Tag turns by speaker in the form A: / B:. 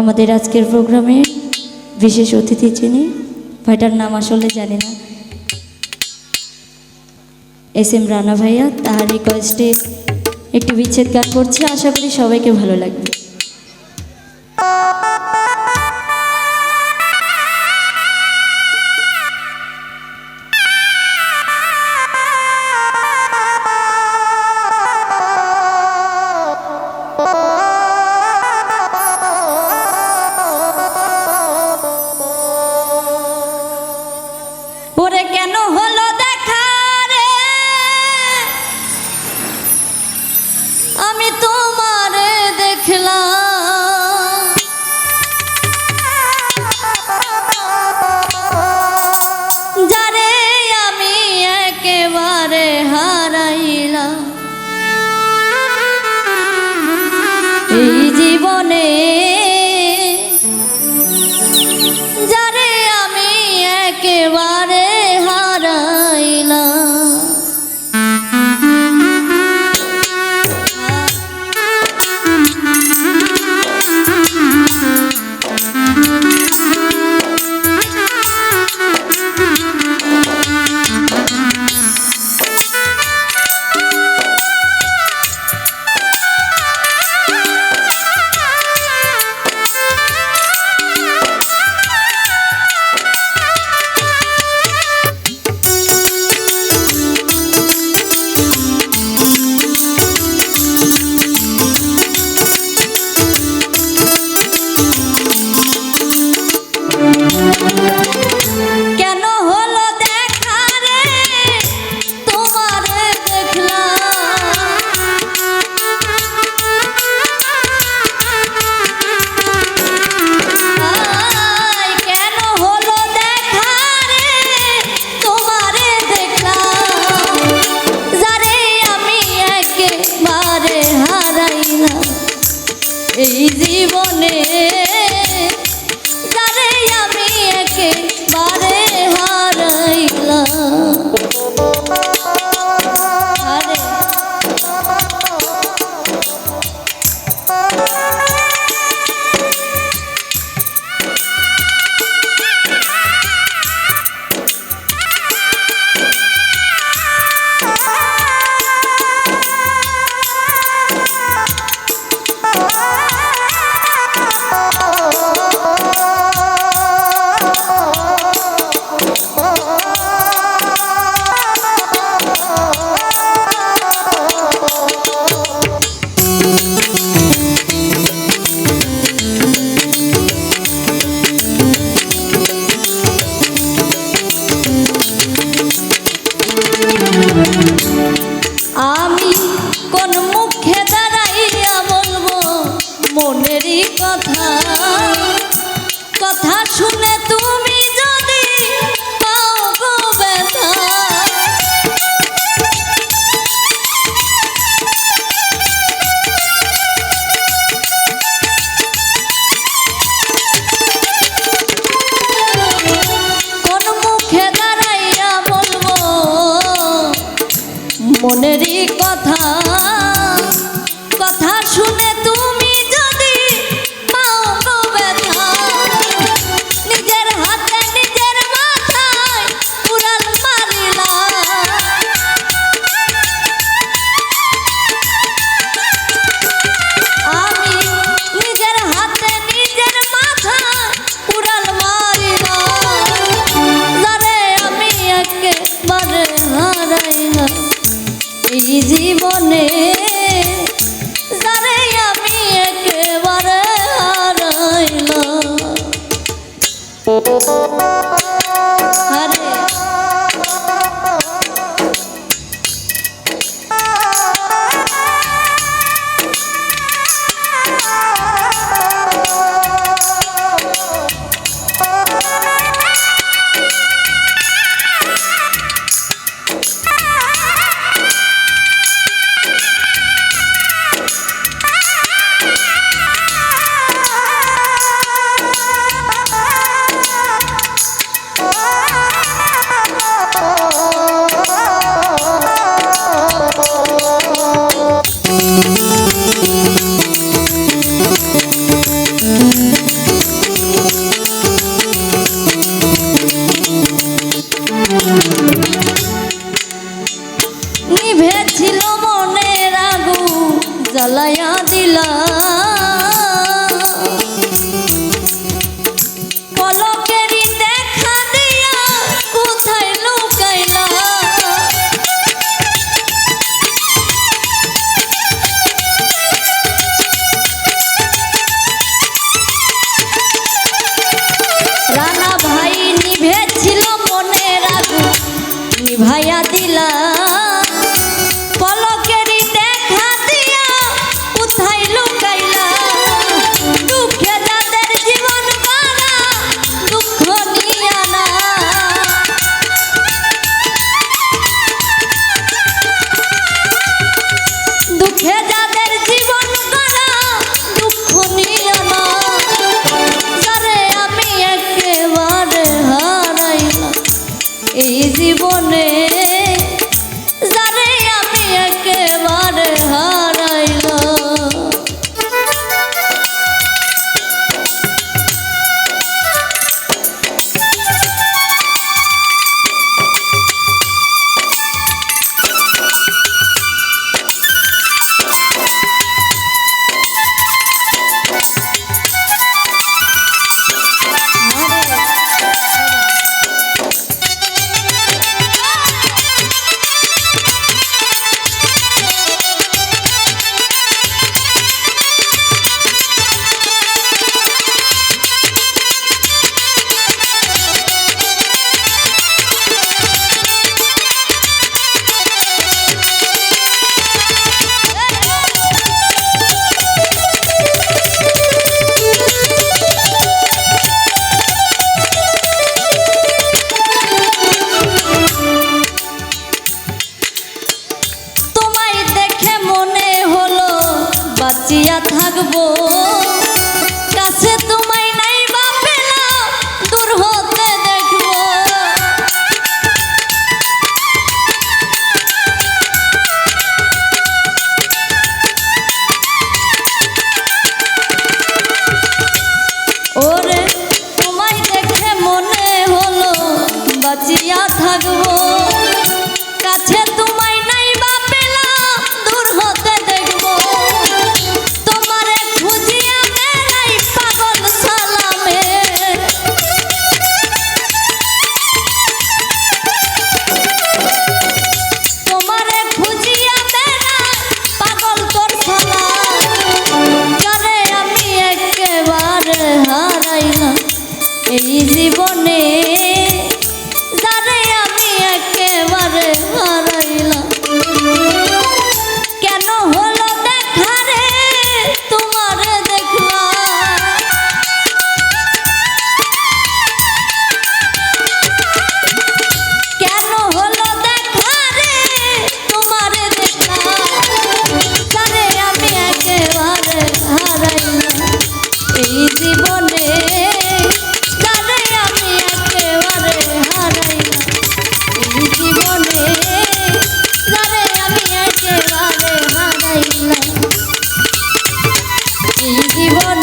A: আমাদের আজকের প্রোগ্রামে বিশেষ অতিথি চিনি ভাইটার নাম আসলে জানি না। এস এম রানা ভাইয়া, তাহার রিকোয়েস্টে একটি বিচ্ছেদ গান করছে। আশা করি সবাইকে ভালো লাগবে। Deva. easy. মনেরই কথা Có. নিভাইয়া দিলা কাছে তো জীবন